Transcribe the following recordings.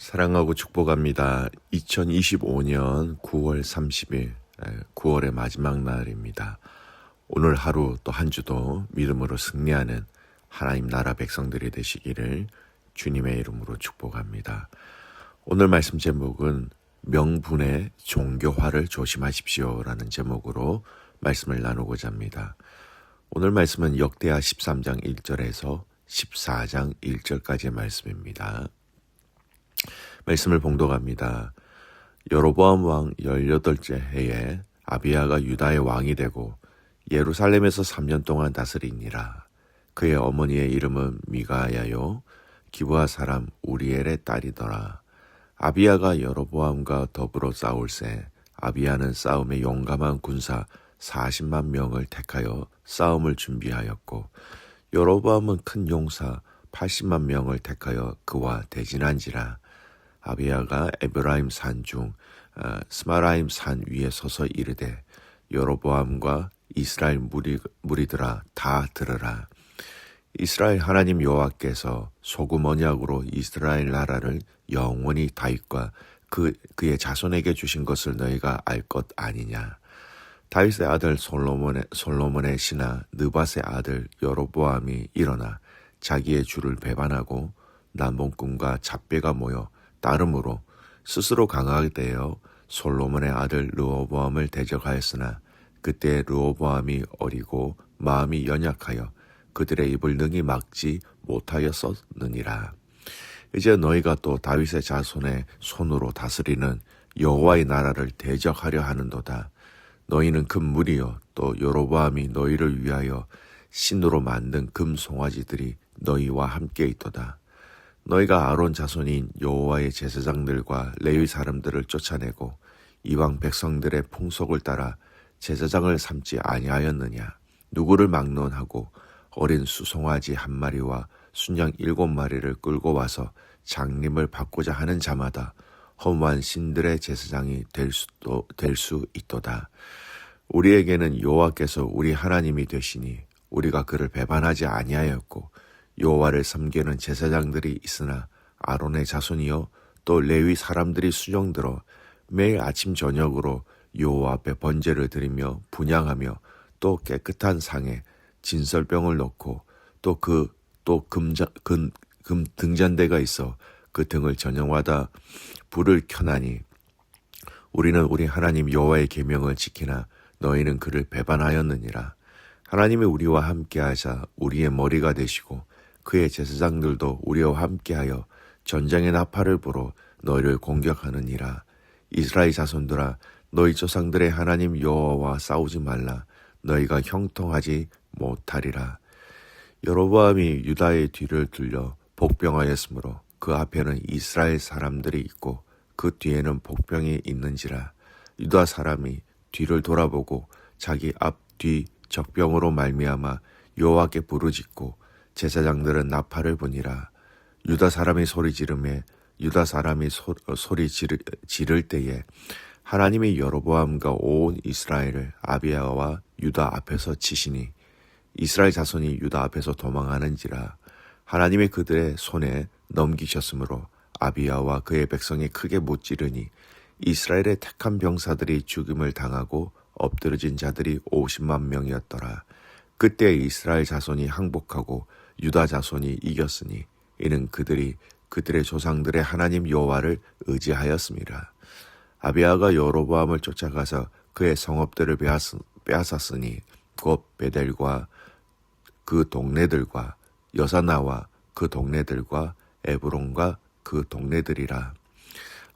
사랑하고 축복합니다. 2025년 9월 30일, 9월의 마지막 날입니다. 오늘 하루 또 한 주도 믿음으로 승리하는 하나님 나라 백성들이 되시기를 주님의 이름으로 축복합니다. 오늘 말씀 제목은 명분의 종교화를 조심하십시오 라는 제목으로 말씀을 나누고자 합니다. 오늘 말씀은 역대하 13장 1절에서 14장 1절까지의 말씀입니다. 말씀을 봉독합니다. 여로보암 왕 18째 해에 아비야가 유다의 왕이 되고 예루살렘에서 3년 동안 다스리니라. 그의 어머니의 이름은 미가야요 기부하 사람 우리엘의 딸이더라. 아비야가 여로보암과 더불어 싸울새 아비야는 싸움에 용감한 군사 40만 명을 택하여 싸움을 준비하였고 여로보암은 큰 용사 80만 명을 택하여 그와 대진한지라 아비야가 에브라임 산중 어, 스마라임 산 위에 서서 이르되 여로보암과 이스라엘 무리, 무리들아 다 들으라. 이스라엘 하나님 여호와께서 소금 언약으로 이스라엘 나라를 영원히 다윗과 그 그의 자손에게 주신 것을 너희가 알 것 아니냐. 다윗의 아들 솔로몬의 솔로몬의 신하 느밧의 아들 여로보암이 일어나 자기의 주를 배반하고 남봉꾼과 잡배가 모여 따름으로 스스로 강하게 되어 솔로몬의 아들 르호보암을 대적하였으나 그때 르호보암이 어리고 마음이 연약하여 그들의 입을 능히 막지 못하였었느니라. 이제 너희가 또 다윗의 자손의 손으로 다스리는 여호와의 나라를 대적하려 하는도다. 너희는 금 무리여 또 여로보암이 너희를 위하여 신으로 만든 금 송아지들이 너희와 함께 있도다. 너희가 아론 자손인 여호와의 제사장들과 레위 사람들을 쫓아내고 이방 백성들의 풍속을 따라 제사장을 삼지 아니하였느냐? 누구를 막론하고 어린 수송아지 한 마리와 순양 일곱 마리를 끌고 와서 장림을 받고자 하는 자마다 허무한 신들의 제사장이 될 수도 될 수 있도다. 우리에게는 여호와께서 우리 하나님이 되시니 우리가 그를 배반하지 아니하였고 여호와를 섬기는 제사장들이 있으나 아론의 자손이요 또 레위 사람들이 수정들어 매일 아침 저녁으로 여호와 앞에 번제를 드리며 분양하며 또 깨끗한 상에 진설병을 넣고 또 그 또 금자 금, 금 등잔대가 있어 그 등을 저녁마다 불을 켜나니 우리는 우리 하나님 여호와의 계명을 지키나 너희는 그를 배반하였느니라. 하나님이 우리와 함께 하사 우리의 머리가 되시고 그의 제사장들도 우리와 함께하여 전쟁의 나팔을 불어 너희를 공격하느니라. 이스라엘 자손들아 너희 조상들의 하나님 여호와와 싸우지 말라. 너희가 형통하지 못하리라. 여로보암이 유다의 뒤를 들려 복병하였으므로 그 앞에는 이스라엘 사람들이 있고 그 뒤에는 복병이 있는지라. 유다 사람이 뒤를 돌아보고 자기 앞 뒤 적병으로 말미암아 여호와께 부르짖고 제사장들은 나팔을 보니라 유다 사람이 소리 지르매 유다 사람이 소, 소리 지르, 지를 때에 하나님이 여로보암과 온 이스라엘을 아비야와 유다 앞에서 치시니 이스라엘 자손이 유다 앞에서 도망하는지라 하나님의 그들의 손에 넘기셨으므로 아비야와 그의 백성이 크게 못 지르니 이스라엘의 택한 병사들이 죽임을 당하고 엎드러진 자들이 50만 명이었더라. 그때 이스라엘 자손이 항복하고 유다 자손이 이겼으니 이는 그들이 그들의 조상들의 하나님 여호와를 의지하였습니다. 아비아가 여로보암을 쫓아가서 그의 성읍들을 빼앗았으니 곧 베델과 그 동네들과 여사나와 그 동네들과 에브론과 그 동네들이라.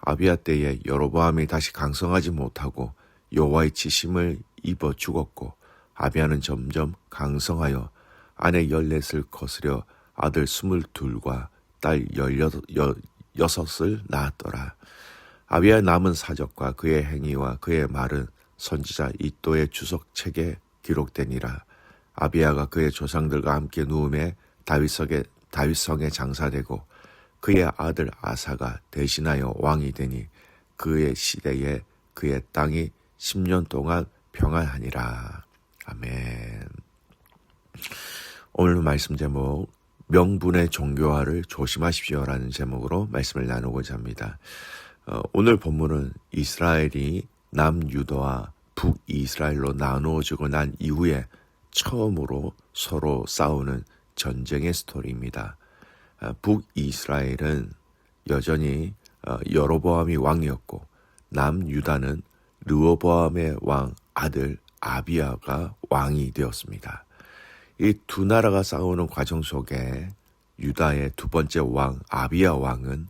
아비아 때에 여로보암이 다시 강성하지 못하고 여호와의 치심을 입어 죽었고 아비아는 점점 강성하여 아내 열넷을 거스려 아들 스물둘과 딸 열여섯을 낳았더라. 아비아 남은 사적과 그의 행위와 그의 말은 선지자 이또의 주석책에 기록되니라. 아비아가 그의 조상들과 함께 누움에 다윗성에 다윗성에 장사되고 그의 아들 아사가 대신하여 왕이 되니 그의 시대에 그의 땅이 10년 동안 평안하니라. 아멘. 오늘 말씀 제목 명분의 종교화를 조심하십시오라는 제목으로 말씀을 나누고자 합니다. 어, 오늘 본문은 이스라엘이 남유다와 북이스라엘로 나누어지고 난 이후에 처음으로 서로 싸우는 전쟁의 스토리입니다. 아, 북이스라엘은 여전히 어, 여로보암이 왕이었고 남유다는 르호보암의 왕 아들 아비아가 왕이 되었습니다. 이 두 나라가 싸우는 과정 속에 유다의 두 번째 왕 아비아 왕은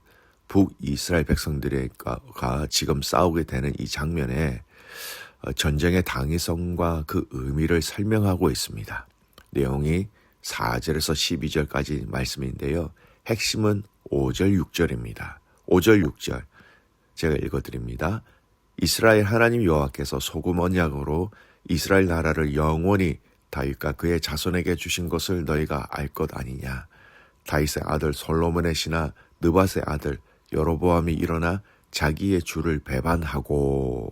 북이스라엘 백성들과 지금 싸우게 되는 이 장면에 어, 전쟁의 당위성과 그 의미를 설명하고 있습니다. 내용이 4절에서 12절까지 말씀인데요. 핵심은 5절, 6절입니다. 5절, 6절. 제가 읽어드립니다. 이스라엘 하나님 여호와께서 소금 언약으로 이스라엘 나라를 영원히 다윗과 그의 자손에게 주신 것을 너희가 알 것 아니냐. 다윗의 아들 솔로몬의 신하 느밧의 아들 여로보암이 일어나 자기의 주를 배반하고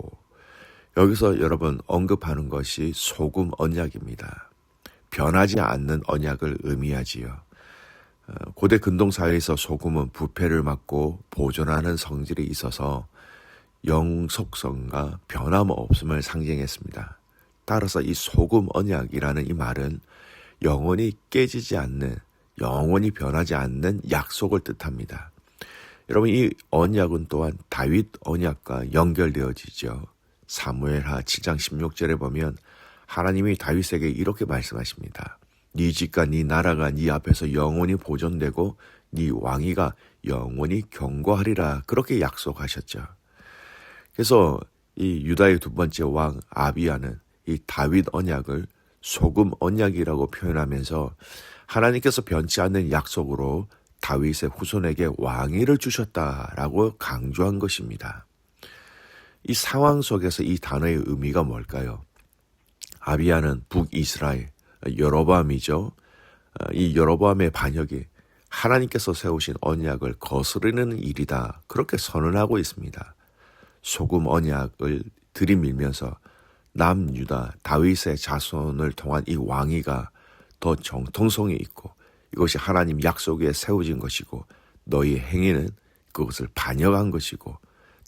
여기서 여러분 언급하는 것이 소금 언약입니다. 변하지 않는 언약을 의미하지요. 어, 고대 근동 사회에서 소금은 부패를 막고 보존하는 성질이 있어서 영속성과 변함없음을 상징했습니다. 따라서 이 소금 언약이라는 이 말은 영원히 깨지지 않는, 영원히 변하지 않는 약속을 뜻합니다. 여러분 이 언약은 또한 다윗 언약과 연결되어지죠. 사무엘하 7장 16절에 보면 하나님이 다윗에게 이렇게 말씀하십니다. 네 집과 네 나라가 네 앞에서 영원히 보존되고 네 왕위가 영원히 경고하리라 그렇게 약속하셨죠. 그래서 이 유다의 두 번째 왕 아비아는 이 다윗 언약을 소금 언약이라고 표현하면서 하나님께서 변치 않는 약속으로 다윗의 후손에게 왕위를 주셨다라고 강조한 것입니다. 이 상황 속에서 이 단어의 의미가 뭘까요? 아비아는 북이스라엘 여로보암이죠. 이 여로보암의 반역이 하나님께서 세우신 언약을 거스르는 일이다. 그렇게 선언하고 있습니다. 소금 언약을 들이밀면서 남유다 다윗의 자손을 통한 이 왕위가 더 정통성이 있고 이것이 하나님 약속 위에 세워진 것이고 너희 행위는 그것을 반역한 것이고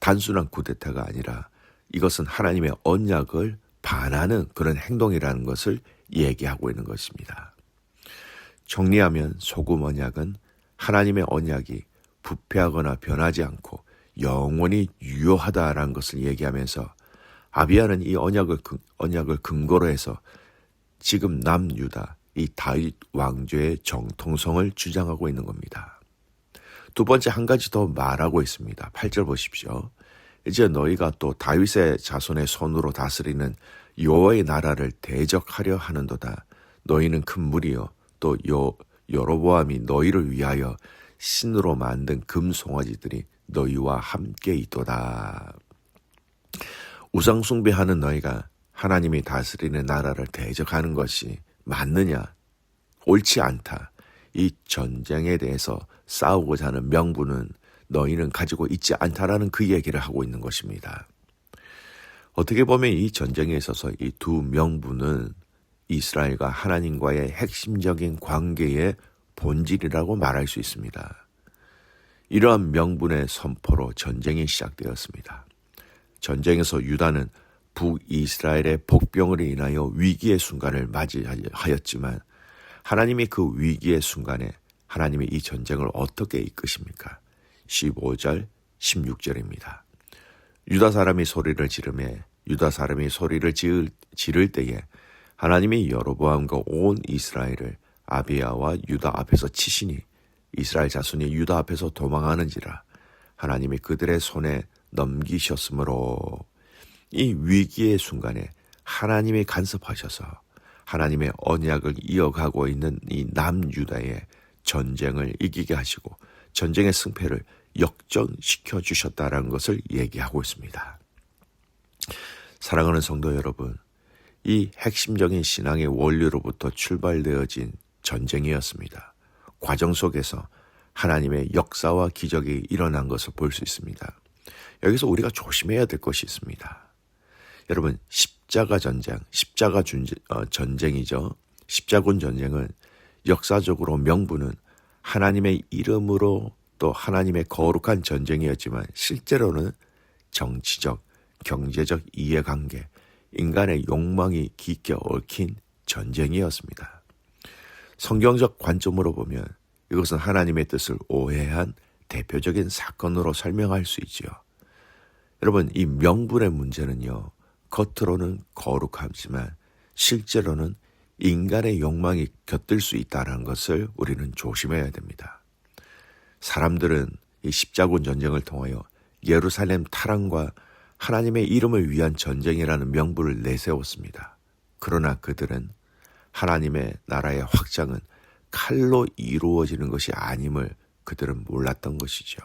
단순한 구데타가 아니라 이것은 하나님의 언약을 반하는 그런 행동이라는 것을 얘기하고 있는 것입니다. 정리하면 소금 언약은 하나님의 언약이 부패하거나 변하지 않고 영원히 유효하다라는 것을 얘기하면서 아비아는 이 언약을 언약을 근거로 해서 지금 남유다 이 다윗 왕조의 정통성을 주장하고 있는 겁니다. 두 번째 한 가지 더 말하고 있습니다. 8절 보십시오. 이제 너희가 또 다윗의 자손의 손으로 다스리는 여호와의 나라를 대적하려 하는도다. 너희는 큰 무리요 또 여, 여로보암이 너희를 위하여 신으로 만든 금 송아지들이 너희와 함께 있도다. 우상 숭배하는 너희가 하나님이 다스리는 나라를 대적하는 것이 맞느냐? 옳지 않다. 이 전쟁에 대해서 싸우고자 하는 명분은 너희는 가지고 있지 않다라는 그 얘기를 하고 있는 것입니다. 어떻게 보면 이 전쟁에 있어서 이 두 명분은 이스라엘과 하나님과의 핵심적인 관계의 본질이라고 말할 수 있습니다. 이러한 명분의 선포로 전쟁이 시작되었습니다. 전쟁에서 유다는 북이스라엘의 복병으로 인하여 위기의 순간을 맞이하였지만 하나님이 그 위기의 순간에 하나님이 이 전쟁을 어떻게 이끄십니까? 15절, 16절입니다. 유다 사람이 소리를 지르매 유다 사람이 소리를 지을, 지를 때에 하나님이 여로보암과 온 이스라엘을 아비야와 유다 앞에서 치시니 이스라엘 자손이 유다 앞에서 도망하는지라 하나님이 그들의 손에 넘기셨으므로 이 위기의 순간에 하나님이 간섭하셔서 하나님의 언약을 이어가고 있는 이 남유다의 전쟁을 이기게 하시고 전쟁의 승패를 역전시켜 주셨다라는 것을 얘기하고 있습니다. 사랑하는 성도 여러분, 이 핵심적인 신앙의 원리로부터 출발되어진 전쟁이었습니다. 과정 속에서 하나님의 역사와 기적이 일어난 것을 볼 수 있습니다. 여기서 우리가 조심해야 될 것이 있습니다. 여러분, 십자가 전쟁, 십자가 어, 전쟁 이죠. 십자군 전쟁은 역사적으로 명분은 하나님의 이름으로 또 하나님의 거룩한 전쟁이었지만 실제로는 정치적, 경제적 이해관계, 인간의 욕망이 깊게 얽힌 전쟁이었습니다. 성경적 관점으로 보면 이것은 하나님의 뜻을 오해한 대표적인 사건으로 설명할 수 있지요. 여러분, 이 명분의 문제는요, 겉으로는 거룩하지만 실제로는 인간의 욕망이 곁들 수 있다는 것을 우리는 조심해야 됩니다. 사람들은 이 십자군 전쟁을 통하여 예루살렘 타락과 하나님의 이름을 위한 전쟁이라는 명분을 내세웠습니다. 그러나 그들은 하나님의 나라의 확장은 칼로 이루어지는 것이 아님을 그들은 몰랐던 것이죠.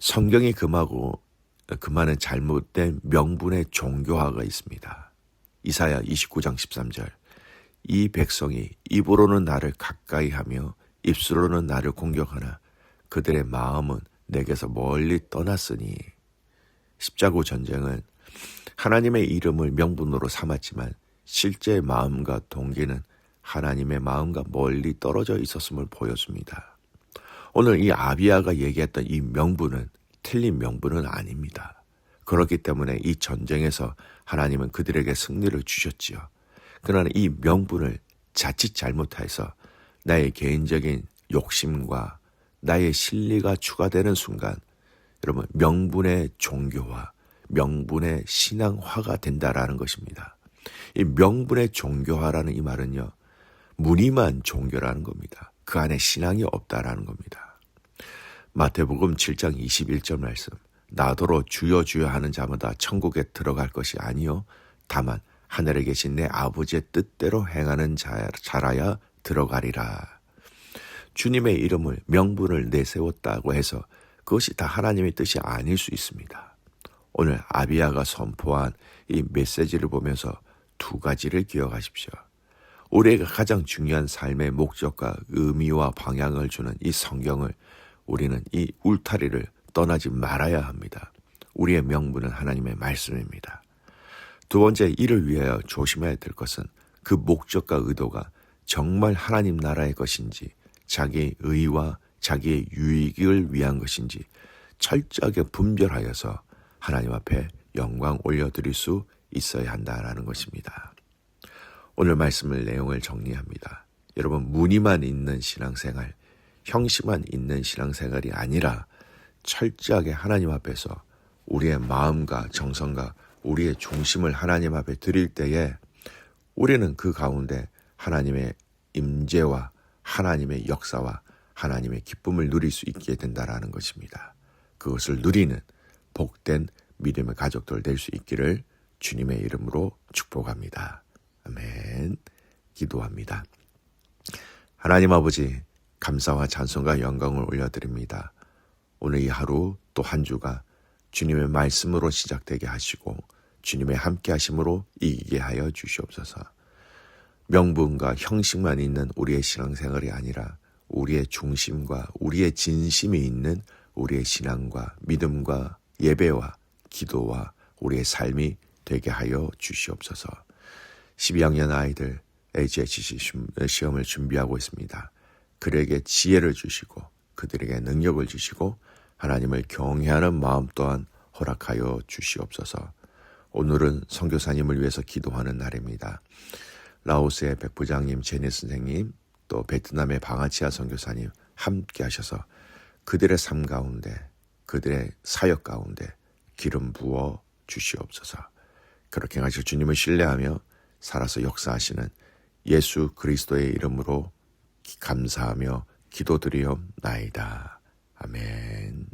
성경이 금하고 금하는 잘못된 명분의 종교화가 있습니다. 이사야 29장 13절. 이 백성이 입으로는 나를 가까이 하며 입술로는 나를 공격하나 그들의 마음은 내게서 멀리 떠났으니 십자고 전쟁은 하나님의 이름을 명분으로 삼았지만 실제 마음과 동기는 하나님의 마음과 멀리 떨어져 있었음을 보여줍니다. 오늘 이 아비아가 얘기했던 이 명분은 틀린 명분은 아닙니다. 그렇기 때문에 이 전쟁에서 하나님은 그들에게 승리를 주셨지요. 그러나 이 명분을 자칫 잘못해서 나의 개인적인 욕심과 나의 실리가 추가되는 순간 여러분 명분의 종교화, 명분의 신앙화가 된다라는 것입니다. 이 명분의 종교화라는 이 말은요. 무늬만 종교라는 겁니다. 그 안에 신앙이 없다라는 겁니다. 마태복음 7장 21절 말씀. 나더러 주여 주여 하는 자마다 천국에 들어갈 것이 아니요 다만 하늘에 계신 내 아버지의 뜻대로 행하는 자, 자라야 들어가리라. 주님의 이름을 명분을 내세웠다고 해서 그것이 다 하나님의 뜻이 아닐 수 있습니다. 오늘 아비아가 선포한 이 메시지를 보면서 두 가지를 기억하십시오. 우리가 가장 중요한 삶의 목적과 의미와 방향을 주는 이 성경을 우리는 이 울타리를 떠나지 말아야 합니다. 우리의 명분은 하나님의 말씀입니다. 두 번째, 이를 위하여 조심해야 될 것은 그 목적과 의도가 정말 하나님 나라의 것인지 자기의 의와 자기의 유익을 위한 것인지 철저하게 분별하여서 하나님 앞에 영광 올려드릴 수 있어야 한다라는 것입니다. 오늘 말씀을 내용을 정리합니다. 여러분 무늬만 있는 신앙생활, 형식만 있는 신앙생활이 아니라 철저하게 하나님 앞에서 우리의 마음과 정성과 우리의 중심을 하나님 앞에 드릴 때에 우리는 그 가운데 하나님의 임재와 하나님의 역사와 하나님의 기쁨을 누릴 수 있게 된다라는 것입니다. 그것을 누리는 복된 믿음의 가족들 될 수 있기를 주님의 이름으로 축복합니다. 아멘. 기도합니다. 하나님 아버지, 감사와 찬송과 영광을 올려드립니다. 오늘 이 하루 또 한 주가 주님의 말씀으로 시작되게 하시고 주님의 함께 하심으로 이기게 하여 주시옵소서. 명분과 형식만 있는 우리의 신앙생활이 아니라 우리의 중심과 우리의 진심이 있는 우리의 신앙과 믿음과 예배와 기도와 우리의 삶이 되게 하여 주시옵소서. 12학년 아이들 HHC 시험을 준비하고 있습니다. 그에게 지혜를 주시고 그들에게 능력을 주시고 하나님을 경외하는 마음 또한 허락하여 주시옵소서. 오늘은 선교사님을 위해서 기도하는 날입니다. 라오스의 백부장님, 제네 선생님, 또 베트남의 방아치아 선교사님 함께 하셔서 그들의 삶 가운데, 그들의 사역 가운데 기름 부어 주시옵소서. 그렇게 하실 주님을 신뢰하며 살아서 역사하시는 예수 그리스도의 이름으로 감사하며 기도드리옵나이다. 아멘.